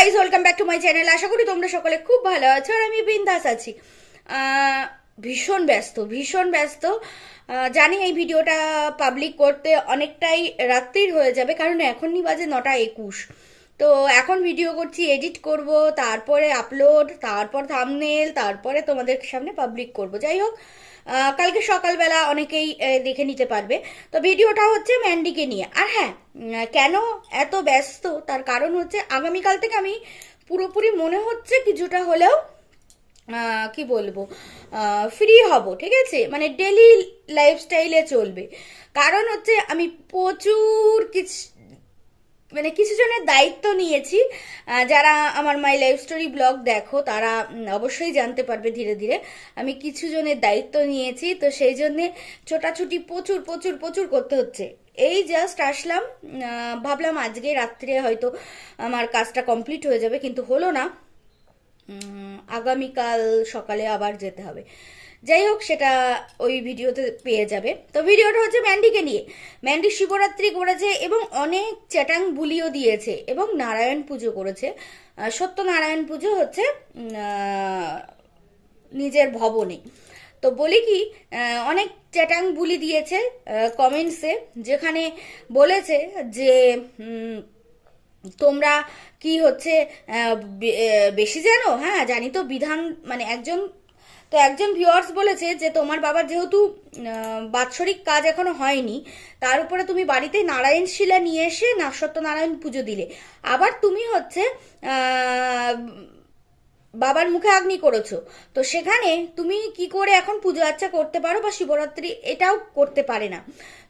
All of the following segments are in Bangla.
Guys welcome back to my channel আশা করি তোমরা সকলে খুব ভালো আছো আর আমি বিন্দাস আছি। ভীষণ ব্যস্ত ভীষণ ব্যস্ত। জানি এই ভিডিওটা পাবলিক করতে অনেকটাই রাত্রির হয়ে যাবে, কারণ এখনই বাজে নটা একুশ। তো এখন ভিডিও করছি এডিট করব, তারপরে আপলোড তারপর থামনেল তারপরে তোমাদের সামনে পাবলিক করব। যাই হোক কালকে সকালবেলা অনেকেই দেখে নিতে পারবে। তো ভিডিওটা হচ্ছে ম্যান্ডিকে নিয়ে। আর হ্যাঁ কেন এত ব্যস্ত? তার কারণ হচ্ছে আগামীকাল থেকে আমি পুরোপুরি মনে হচ্ছে কিছুটা হলেও কি বলব ফ্রি হব, ঠিক আছে? মানে ডেলি লাইফস্টাইলে চলবে। কারণ হচ্ছে আমি প্রচুর কিছু মানে কিছু জনের দায়িত্ব নিয়েছি। যারা আমার মাই লাইফ স্টোরি ব্লগ দেখো, তারা অবশ্যই জানতে পারবে ধীরে ধীরে। আমি কিছু জনের দায়িত্ব নিয়েছি, তো সেই জন্যে ছোটাছুটি প্রচুর প্রচুর প্রচুর করতে হচ্ছে। এই জাস্ট আসলাম ভাবলাম আজকে রাত্রে হয়তো আমার কাজটা কমপ্লিট হয়ে যাবে, কিন্তু হলো না। আগামীকাল সকালে আবার যেতে হবে। যাই হোক সেটা ওই ভিডিওতে পেয়ে যাবে। তো ভিডিওটা হচ্ছে ম্যান্ডিকে নিয়ে। ম্যান্ডি শিবরাত্রি করেছে এবং অনেক চ্যাটাং বুলিও দিয়েছে এবং নারায়ণ পুজো করেছে। সত্যনারায়ণ পুজো হচ্ছে নিজের ভবনে। তো বলি কি অনেক চ্যাটাং বুলি দিয়েছে কমেন্টসে যেখানে বলেছে যে তোমরা কি হচ্ছে বেশি জানো? হ্যাঁ জানি তো বিধান মানে একজন তো একজন ভিউয়ার্স বলেছে যে, তোমার বাবার যেহেতু বাৎসরিক কাজ এখনও হয়নি, তার উপরে তুমি বাড়িতে নারায়ণ শিলা নিয়ে এসে না সত্যনারায়ণ পুজো দিলে। আবার তুমি হচ্ছে বাবার মুখে আগ্নি করেছ। তো সেখানে তুমি কি করে এখন পুজো আর্চা করতে পারো বা শিবরাত্রি এটাও করতে পারে না?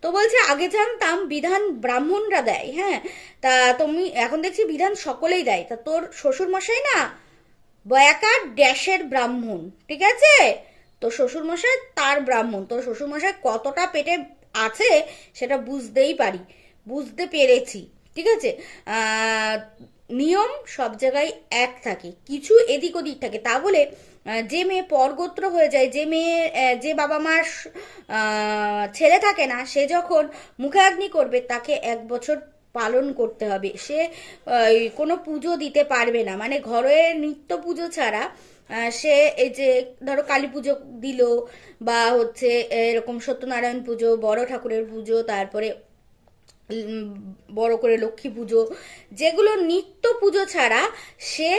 তো বলছে, আগে জানতাম বিধান ব্রাহ্মণরা দেয় হ্যাঁ তা তুমি, এখন দেখছি বিধান সকলেই দেয়। তা তোর শ্বশুর মশাই না বয়াকার ড্যাশের ব্রাহ্মণ, ঠিক আছে? তো শ্বশুর মশাই তার ব্রাহ্মণ। তো শ্বশুর মশাই কতটা পেটে আছে সেটা বুঝতেই পারি, বুঝতে পেরেছি, ঠিক আছে? নিয়ম সব জায়গায় এক থাকে, কিছু এদিক ওদিক থাকে। তা বলে যে মেয়ে পরগোত্র হয়ে যায়, যে মেয়ে যে বাবা মার ছেলে থাকে না, সে যখন মুখে অগ্নি করবে, তাকে এক বছর পালন করতে হবে। সে কোনো পুজো দিতে পারবে না। মানে ঘরের নিত্য পুজো ছাড়া সে এই যে, ধরো কালী পুজো দিল বা হচ্ছে এরকম সত্যনারায়ণ পুজো, বড় ঠাকুরের পুজো, তারপরে বড় করে লক্ষ্মী পুজো, যেগুলো নিত্য পুজো ছাড়া সে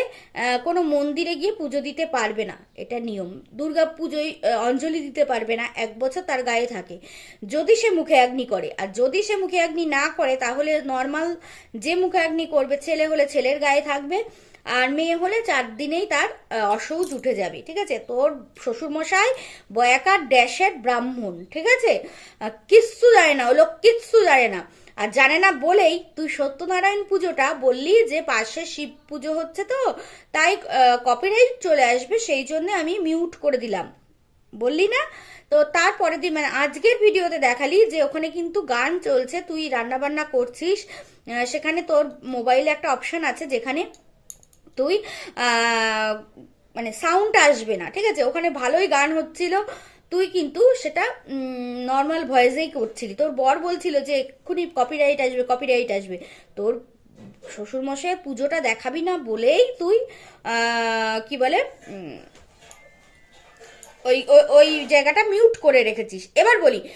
কোনো মন্দিরে গিয়ে পুজো দিতে পারবে না। এটা নিয়ম। দুর্গা পুজোয় অঞ্জলি দিতে পারবে না। এক বছর তার গায়ে থাকে। যদি সে মুখে অগ্নি করে, আর যদি সে মুখে অগ্নি না করে, তাহলে নর্মাল যে মুখে অগ্নি করবে, ছেলে হলে ছেলের গায়ে থাকবে, আর মেয়ে হলে চার দিনেই তার অসৌচ উঠে যাবে, ঠিক আছে? তোর শ্বশুরমশাই বয়াকার ড্যাশের ব্রাহ্মণ, ঠিক আছে? কিচ্ছু জানে না। ওলো কিচ্ছু জানে না। আর জানে না বলেই তুই সত্যনারায়ণ পুজোটা বললি যে পাশে শিব পুজো হচ্ছে তো, তাই কপিরাইট চলে আসবে, সেই জন্য আমি মিউট করে দিলাম। বললি না? তো তারপরে দিন মানে আজকের ভিডিওতে দেখালি যে ওখানে কিন্তু গান চলছে, তুই রান্না বান্না করছিস সেখানে তোর মোবাইলে একটা অপশান আছে যেখানে তুই মানে সাউন্ড আসবে না, ঠিক আছে? ওখানে ভালোই গান হচ্ছিল তুই কিন্তু সেটা নর্মাল ভয়েসেই করছিলি। তোর বর বলছিল যে এক্ষুনি কপিরাইট আসবে কপিরাইট আসবে। তোর শ্বশুরমশাই পুজোটা দেখাবি না বলেই তুই কি বলে ওই, ওই- জায়গাটা মিউট করে রেখেছিস। এবার বলি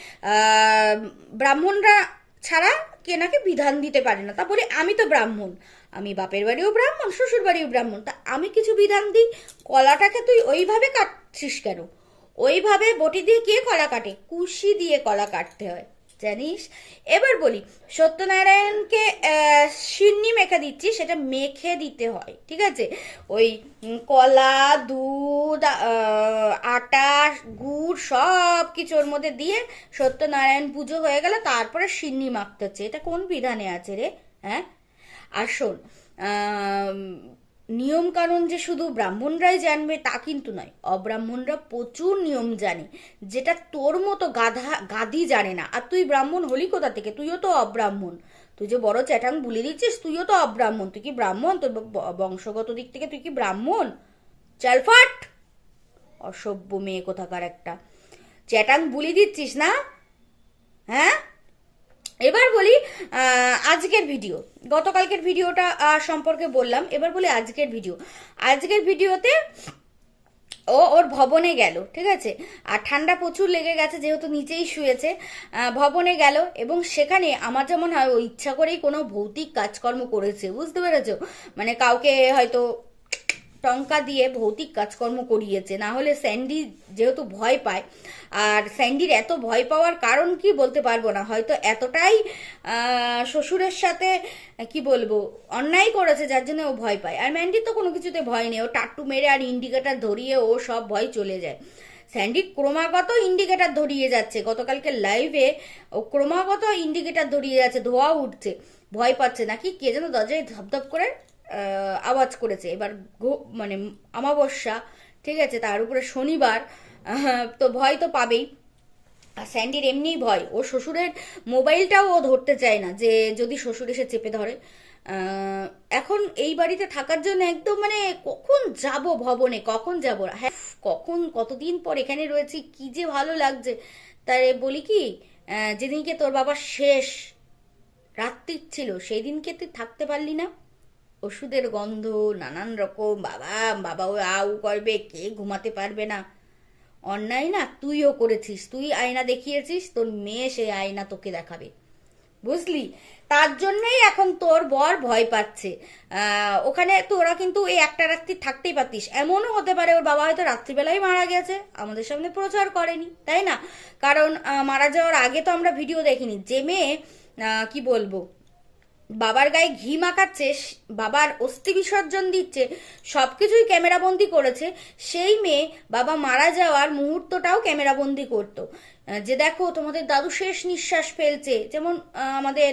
ব্রাহ্মণরা ছাড়া কে নাকি বিধান দিতে পারে না। তা বলি, আমি তো ব্রাহ্মণ। আমি বাপের বাড়িও ব্রাহ্মণ শ্বশুর বাড়িও ব্রাহ্মণ। তা আমি কিছু বিধান দিই, কলাটাকে তুই ওইভাবে কাটছিস কেন? ওইভাবে বটি দিয়ে কে কলা কাটে? কুশি দিয়ে কলা কাটতে হয়। জানিস? এবার বলি, সত্যনারায়ণকে সিন্নি মেখে দিচ্ছি, সেটা মেখে দিতে হয়, ঠিক আছে? ওই কলা, দুধ আটা, গুড় সব কিছু ওর মধ্যে দিয়ে সত্যনারায়ণ পুজো হয়ে গেল তারপরে সিন্নি মাখতে হচ্ছে। এটা কোন বিধানে আছে রে? হ্যাঁ? আর শোন আম, নিয়ম কানুন যে শুধু ব্রাহ্মণরাই জানবে তা কিন্তু নয় অব্রাহ্মণরা প্রচুর নিয়ম জানে যেটা তোর মতো গাধা গাধি জানে না। আর তুই ব্রাহ্মণ হলি কোথা থেকে? তুইও তো অব্রাহ্মণ। তুই যে বড় চ্যাটাং বলে দিচ্ছিস তুইও তো অব্রাহ্মণ। তুই কি ব্রাহ্মণ? তোর বংশগত দিক থেকে তুই কি ব্রাহ্মণ? চালফাট অসভ্য মেয়ে কোথাকার একটা। চ্যাটাং বুলি দিচ্ছিস না? হ্যাঁ? এবার বলি আজকের ভিডিও। গতকালকের ভিডিওটা সম্পর্কে বললাম। এবার বলি আজকের ভিডিও। আজকের ভিডিওতে ও ওর ভবনে গেল, ঠিক আছে? আর ঠান্ডা প্রচুর লেগে গেছে, যেহেতু নিচেই শুয়েছে। ভবনে গেল এবং সেখানে আমার যেমন হয়, ও ইচ্ছা করেই কোনো ভৌতিক কাজকর্ম করেছে, বুঝতে পেরেছ? মানে কাউকে হয়তো টঙ্কা দিয়ে ভৌতিক কাজকর্ম করিয়েছে। না হলে স্যান্ডি যেহেতু ভয় পায়, আর স্যান্ডির এত ভয় পাওয়ার কারণ কি বলতে পারব না। হয়তো এতটাই শ্বশুরের সাথে, কি বলব, অন্যায় করেছে, যার জন্য ও ভয় পায়। আর ম্যান্ডির তো কোনো কিছুতে ভয় নেই। ও টাট্টু মেরে আর ইন্ডিকেটার ধরিয়ে ও সব ভয় চলে যায়। স্যান্ডি ক্রমাগত ইন্ডিকেটার ধরিয়ে যাচ্ছে। গতকালকে লাইভে ও ক্রমাগত ইন্ডিকেটার ধরিয়ে যাচ্ছে, ধোয়া উঠছে, ভয় পাচ্ছে। নাকি কে যেন দরজায় ধপধপ করে আওয়াজ করেছে। এবার মানে অমাবস্যা, ঠিক আছে, তার উপরে শনিবার তো ভয় তো পাবেই। আর স্যান্ডির এমনিই ভয়। ও শ্বশুরের মোবাইলটাও ও ধরতে চায় না যে যদি শ্বশুর এসে চেপে ধরে। এখন এই বাড়িতে থাকার জন্য একদম মানে কখন যাব ভবনে? কখন যাব? হ্যাঁ কখন, কতদিন পর এখানে রয়েছি? কি যে ভালো লাগছে। তাই বলি কি যেদিনকে তোর বাবা শেষ, রাত্রির ছিল সেই দিনকে তুই থাকতে পারলি না। ওষুধের গন্ধ, নানান রকম, বাবা বাবা ও আউ করবে, কে ঘুমাতে পারবে না? অন্যায় না, তুইও করেছিস, তুই আয়না দেখিয়েছিস, তোর মেয়ে সে আয়না তোকে দেখাবে। বুঝলি? তার জন্যই এখন তোর বর ভয় পাচ্ছে। ওখানে তোরা কিন্তু এই একটা রাত্রি থাকতেই পারতিস। এমনও হতে পারে ওর বাবা হয়তো রাত্রিবেলায় মারা গেছে, আমাদের সামনে প্রচার করেনি, তাই না? কারণ মারা যাওয়ার আগে তো আমরা ভিডিও দেখিনি। যে মেয়ে কি বলব? বাবার গায়ে ঘি মাখাচ্ছে বাবার অস্থি বিসর্জন দিচ্ছে, সবকিছুই ক্যামেরাবন্দি করেছে, সেই মেয়ে বাবা মারা যাওয়ার মুহূর্তটাও ক্যামেরাবন্দি করতো। যে দেখো তোমাদের দাদু শেষ নিঃশ্বাস ফেলছে, যেমন আমাদের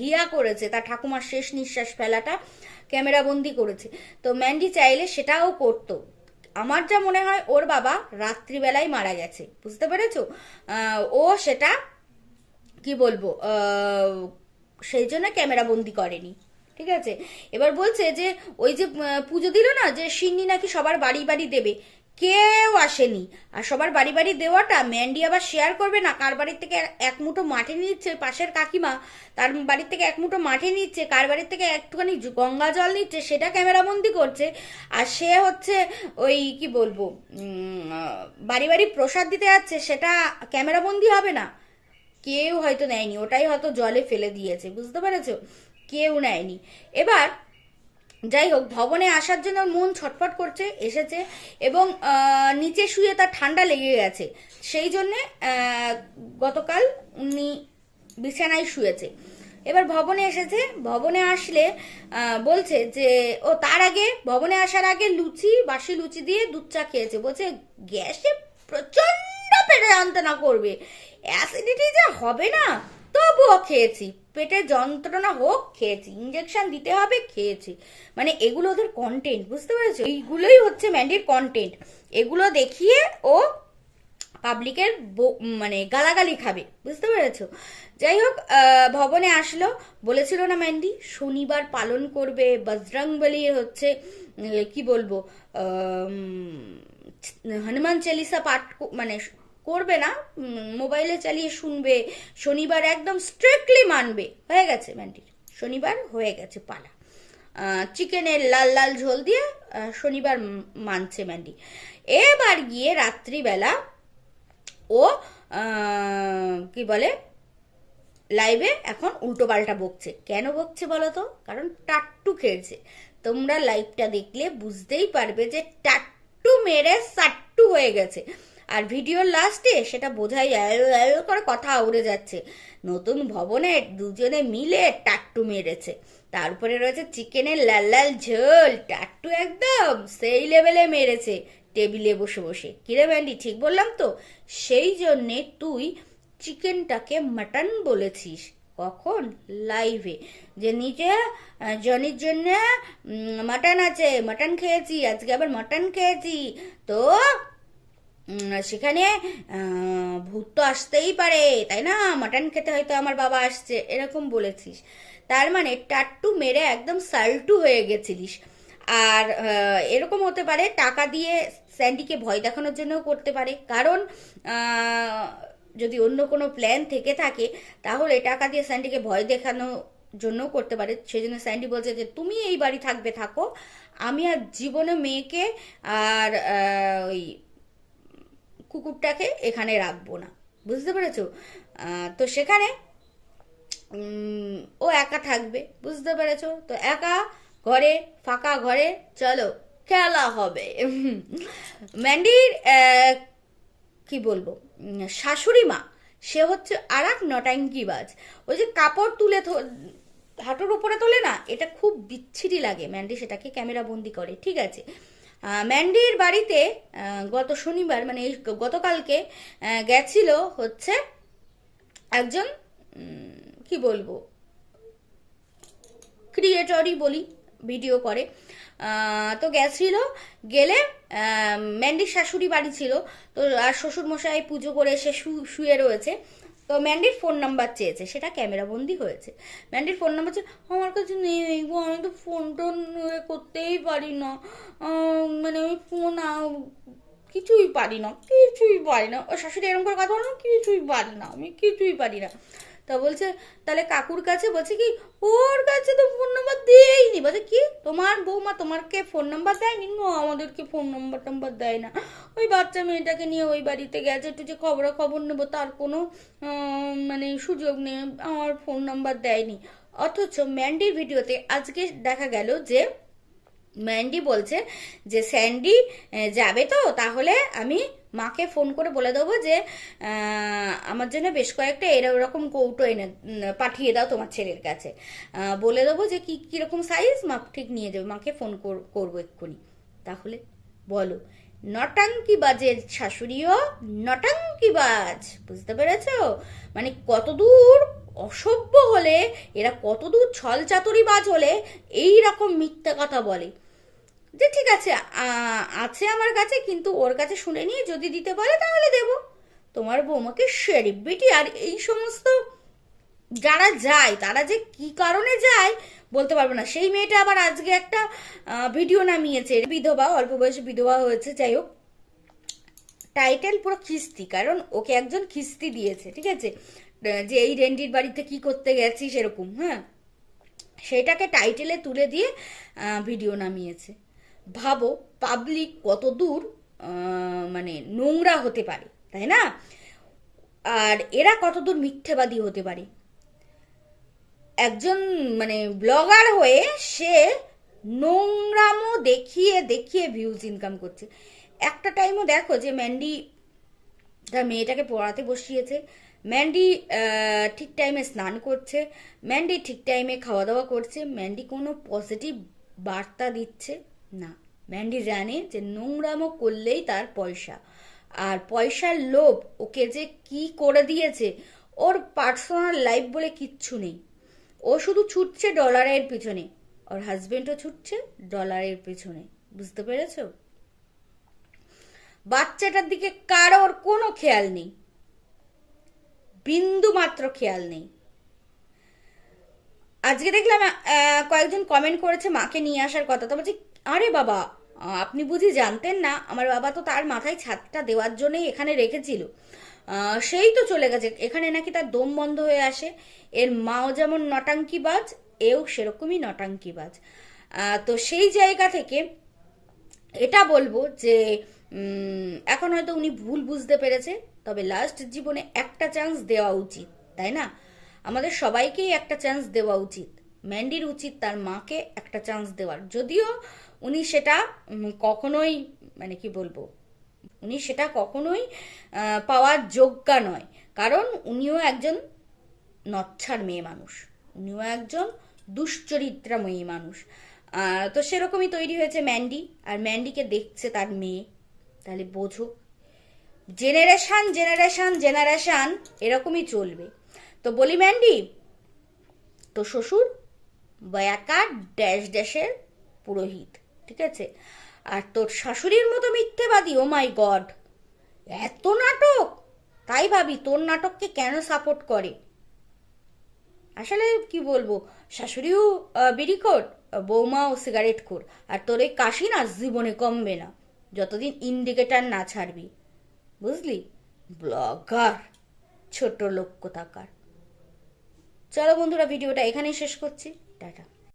হিয়া করেছে, তার ঠাকুমার শেষ নিঃশ্বাস ফেলাটা ক্যামেরাবন্দি করেছে। তো ম্যান্ডি চাইলে সেটাও করতো। আমার যা মনে হয়, ওর বাবা রাত্রিবেলায় মারা গেছে। বুঝতে পেরেছ? ও সেটা, কি বলব সেই জন্য ক্যামেরা বন্দি করেনি, ঠিক আছে? এবার বলছে যে, ওই যে পুজো দিল না, যে সিন্নি নাকি সবার বাড়ি বাড়ি দেবে। কেউ আসেনি। আর সবার বাড়ি বাড়ি দেওয়াটা ম্যান্ডি আবার শেয়ার করবে না, কার বাড়ির থেকে এক মুঠো মাঠে নিচ্ছে পাশের কাকিমা, তার বাড়ির থেকে এক মুঠো মাঠে নিচ্ছে, কার বাড়ির থেকে একটুখানি গঙ্গা জল নিচ্ছে, সেটা ক্যামেরাবন্দি করছে। আর সে হচ্ছে ওই, কি বলব বাড়ি বাড়ি প্রসাদ দিতে যাচ্ছে, সেটা ক্যামেরাবন্দি হবে না। কেউ হয়তো নেয়নি, ওটাই হয়তো জলে ফেলে দিয়েছে, বুঝতে পেরেছ? কেউ নেয়নি। এবার, যাই হোক, ভবনে আসার জন্য মন ছটফট করছে, এসেছে এবং নিচে শুয়ে তার ঠান্ডা লেগে গেছে। সেই জন্যে গতকাল উনি বিছানায় শুয়েছে। এবার ভবনে এসেছে, ভবনে আসলে বলছে যে, ও, তার আগে, ভবনে আসার আগে লুচি, বাসি লুচি দিয়ে দুধ চা খেয়েছে। বলছে, গ্যাসে প্রচণ্ড পেটে যন্ত্রণা করবে। অ্যাসিডিটি যা হবে না, তবুও খেয়েছি। পেটে যন্ত্রণা হোক, খেয়েছি। ইঞ্জেকশন দিতে হবে, খেয়েছি। মানে এগুলো ওদের কন্টেন্ট বুঝতে পেরেছ? এইগুলোই হচ্ছে ম্যান্ডির কন্টেন্ট এগুলো দেখিয়ে ও পাবলিকের মানে গালাগালি খাবে, বুঝতে পেরেছ? যাই হোক ভবনে আসলো। বলেছিল না ম্যান্ডি শনিবার পালন করবে, বজরং বলি হচ্ছে কি বলব হনুমান চালিসা পাঠ মানে করবে না মোবাইলে চালিয়ে শুনবে, শনিবার একদম স্ট্রিক্টলি মানবে। হয়ে গেছে ম্যান্ডির শনিবার হয়ে গেছে পালা। চিকেনের লাল লাল ঝোল দিয়ে শনিবার মানছে ম্যান্ডি এবার গিয়ে রাত্রিবেলা ও কি বলে লাইভে এখন উল্টো পাল্টা বকছে। কেন বকছে বলো তো? কারণ টাট্টু খেয়েছে তোমরা লাইভটা দেখলে বুঝতেই পারবে যে টাট্টু মেরে সাট্টু হয়ে গেছে। আর ভিডিওর লাস্টে সেটা বোঝাই এলো করে কথা উড়ে যাচ্ছে। নতুন ভবনে দুজনে মিলে টাট্টু মেরেছে। তারপরে রয়েছে চিকেনের লাল লাল ঝোল টাট্টু একদম সেই লেভেলে মেরেছে টেবিলে বসে বসে। কিরে ব্যান্ডি ঠিক বললাম তো? সেই জন্যে তুই চিকেনটাকে মাটন বলেছিস কখন? লাইভে যে নিচে জনির জন্য মাটন আছে মাটন খেয়েছি, আজকে আবার মাটন খেয়েছি। তো সেখানে ভূত তো আসতেই পারে, তাই না? মাটন খেতে হয়তো আমার বাবা আসছে, এরকম বলেছিস। তার মানে টাট্টু মেরে একদম সাল্টু হয়ে গেছিলিস। আর এরকম হতে পারে টাকা দিয়ে স্যান্ডিকে ভয় দেখানোর জন্যও করতে পারে। কারণ যদি অন্য কোনো প্ল্যান থেকে থাকে, তাহলে টাকা দিয়ে স্যান্ডিকে ভয় দেখানো জন্য করতে পারে। সেই জন্য স্যান্ডি বলছে যে, তুমি এই বাড়ি থাকবে, থাকো। আমি আর জীবনে মেয়েকে আর ওই কুকুরটাকে এখানে রাখব না। বুঝতে পেরেছ? তো সেখানে ও একা থাকবে। বুঝতে পেরেছ? তো একা ঘরে, ফাঁকা ঘরে, চলো, খেলা হবে। ম্যান্ডির কি বলব? শাশুড়ি মা, সে হচ্ছে আর এক নটাঙ্কিবাজ ওই যে কাপড় তুলে হাঁটুর উপরে তোলে না, এটা খুব বিচ্ছিরি লাগে। ম্যান্ডি সেটাকে ক্যামেরা বন্দি করে, ঠিক আছে? ম্যান্ডির বাড়িতে গত শনিবার মানে এই গতকালকে গেছিল হচ্ছে একজন কি বলব, ক্রিয়েটরই বলি, ভিডিও করে। তো গেছিল, গেলে ম্যান্ডির শাশুড়ি বাড়ি ছিল। তো আর শ্বশুরমশাই পুজো করে এসে শুয়ে রয়েছে। তো ম্যান্ডির ফোন নাম্বার চেয়েছে, সেটা ক্যামেরা বন্দি হয়েছে। ম্যান্ডির ফোন নাম্বার চেয়ে, আমার কাছে নেই গো, আমি তো ফোন টোন করতেই পারি না। মানে আমি ফোন কিছুই পারি না, কিছুই পারি না। ও শাশুড়ি এরকম করে কথা বলো কিছুই পারি না, আমি কিছুই পারি না। তা বলছে, তাহলে কাকুর কাছে বলছে কি, ওর কাছে তো ফোন নাম্বার দেয়নি বলছে, কি? তোমার বৌমা তোমারকে ফোন নাম্বার দেয়নি? না, আমাদেরকে ফোন নাম্বার টাম্বার দেয় না। ওই বাচ্চা মেয়েটাকে নিয়ে ওই বাড়িতে গেছে, একটু যে খবরা খবর নেব তার কোনো মানে সুযোগ নেই, আমার ফোন নাম্বার দেয়নি। অথচ ম্যান্ডির ভিডিওতে আজকে দেখা গেল যে, ম্যান্ডি বলছে যে, স্যান্ডি যাবে তো? তাহলে আমি মাকে ফোন করে বলে দেবো যে আমার জন্য বেশ কয়েকটা এরকম কৌটো এনে পাঠিয়ে দাও তোমার ছেলের কাছে। বলে দেবো যে, কি কীরকম সাইজ মাপ ঠিক নিয়ে যাবে, মাকে ফোন কর- করব এক্ষুনি। তাহলে বলো, নটাঙ্কি বাজের শাশুড়িও, নটাঙ্কি বাজ, বুঝতে পেরেছ? মানে কতদূর অসভ্য হলে, এরা কতদূর ছল চাতুরি বাজ হলে এই রকম মিথ্যা কথা বলে। যে ঠিক আছে আছে আমার কাছে, কিন্তু ওর কাছে শুনে নিয়ে যদি দিতে পারে তাহলে দেব। তোমার বৌমাকে শেরিফ বেটি, আর এই সমস্ত যারা যায়, তারা যে কি কারণে যায় বলতে পারব না। সেই মেয়েটা আবার আজকে একটা ভিডিও নামিয়েছে। বিধবা, অল্প বয়সে বিধবা হয়েছে, যাই হোক। টাইটেল পুরো খিস্তি, কারণ ওকে একজন খিস্তি দিয়েছে, ঠিক আছে? যে এই রেন্ডির বাড়িতে কি করতে গেছি সেরকম হ্যাঁ? সেটাকে টাইটেলে তুলে দিয়ে ভিডিও নামিয়েছে। ভাবো পাবলিক কত দূর মানে নোংরা হতে পারে, তাই না? আর এরা কতদূর মিথ্যেবাদী হতে পারে? একজন মানে ব্লগার হয়ে সে নোংরামো দেখিয়ে দেখিয়ে ভিউজ ইনকাম করছে। একটা টাইমও দেখো যে ম্যান্ডি তার মেয়েটাকে পড়াতে বসিয়েছে। ম্যান্ডি ঠিক টাইমে স্নান করছে। ম্যান্ডি ঠিক টাইমে খাওয়া দাওয়া করছে। ম্যান্ডি কোনো পজিটিভ বার্তা দিচ্ছে। না। ম্যান্ডি জানে যে নোংরামো করলেই তার পয়সা। আর পয়সার লোভ ওকে যে কি করে দিয়েছে, ওর পার্সোনাল লাইফ বলে কিচ্ছু নেই। ও শুধু ছুটছে ডলারের পিছনে। ওর হাজবেন্ডও ছুটছে ডলারের পিছনে। বুঝতে পেরেছ? বাচ্চাটার দিকে কারোর কোনো খেয়াল নেই। বিন্দু মাত্র খেয়াল নেই। আজকে দেখলাম কয়েকজন কমেন্ট করেছে মাকে নিয়ে আসার কথা। তো বলছি আরে বাবা আপনি বুঝি জানতেন না, আমার বাবা তো তার মাথায় ছাদটা দেওয়ার জন্যই এখানে রেখেছিল। সেই তো চলে গেছে, এখানে নাকি তার দম বন্ধ হয়ে আসে। এর মাও যেমন নটাঙ্কিবাজ এও সেরকমই নটাঙ্কিবাজ তো সেই জায়গা থেকে এটা বলব যে এখন হয়তো উনি ভুল বুঝতে পেরেছে, তবে লাস্ট জীবনে একটা চান্স দেওয়া উচিত, তাই না? আমাদের সবাইকেই একটা চান্স দেওয়া উচিত। ম্যান্ডির উচিত তার মাকে একটা চান্স দেওয়ার। যদিও উনি সেটা কখনোই মানে কি বলব, উনি সেটা কখনোই পাওয়ার যোগ্যা নয়। কারণ উনিও একজন নচ্ছার মেয়ে মানুষ। উনিও একজন দুশ্চরিত্রা মেয়ে মানুষ তো সেরকমই তৈরি হয়েছে ম্যান্ডি। আর ম্যান্ডিকে দেখছে তার মেয়ে। তাহলে বোঝো। জেনারেশান জেনারেশান জেনারেশান, এরকমই চলবে। তো বলি ম্যান্ডি, তো শ্বশুর বয়াকা ড্যাশ ড্যাশের পুরোহিত। ঠিক আছে? আর তোর শাশুড়ির মতো মিথ্যেবাদী, ও মাই গড। এত নাটক? তাই ভাবি তোর নাটককে কেন সাপোর্ট করে? আসলে কি বলব, শাশুড়িও বিড়িখোর বৌমাও সিগারেট খোর, আর তোর এই কাশি না জীবনে কমবে না, যতদিন ইন্ডিকেটার না ছাড়বি। বুঝলি? ব্লগার, ছোট লোক কোথাকার। চলো বন্ধুরা, ভিডিওটা এখানেই শেষ করছি। টাটা।